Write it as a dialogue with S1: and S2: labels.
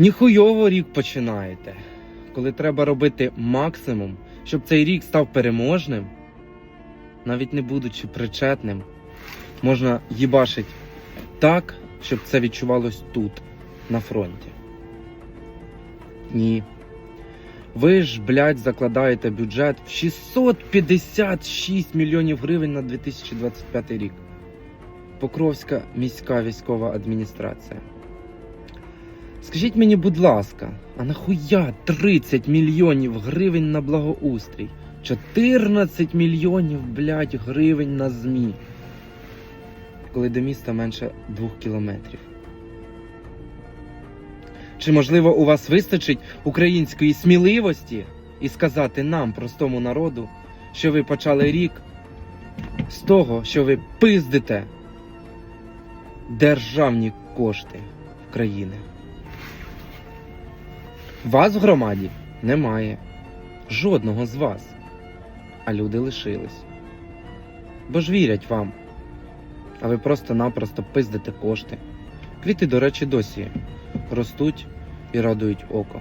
S1: Ніхуйово рік починаєте, коли треба робити максимум, щоб цей рік став переможним, навіть не будучи причетним, можна їбашить так, щоб це відчувалось тут, на фронті. Ні. Ви ж, блядь, закладаєте бюджет в 656 мільйонів гривень на 2025 рік. Покровська міська військова адміністрація. Скажіть мені, будь ласка, а нахуя 30 мільйонів гривень на благоустрій? 14 мільйонів, блядь, гривень на ЗМІ. Коли до міста менше двох кілометрів. Чи можливо у вас вистачить української сміливості і сказати нам, простому народу, що ви почали рік з того, що ви пиздите державні кошти в країни? Вас в громаді немає. Жодного з вас. А люди лишились. Бо ж вірять вам. А ви просто-напросто пиздите кошти. Квіти, до речі, досі ростуть і радують око.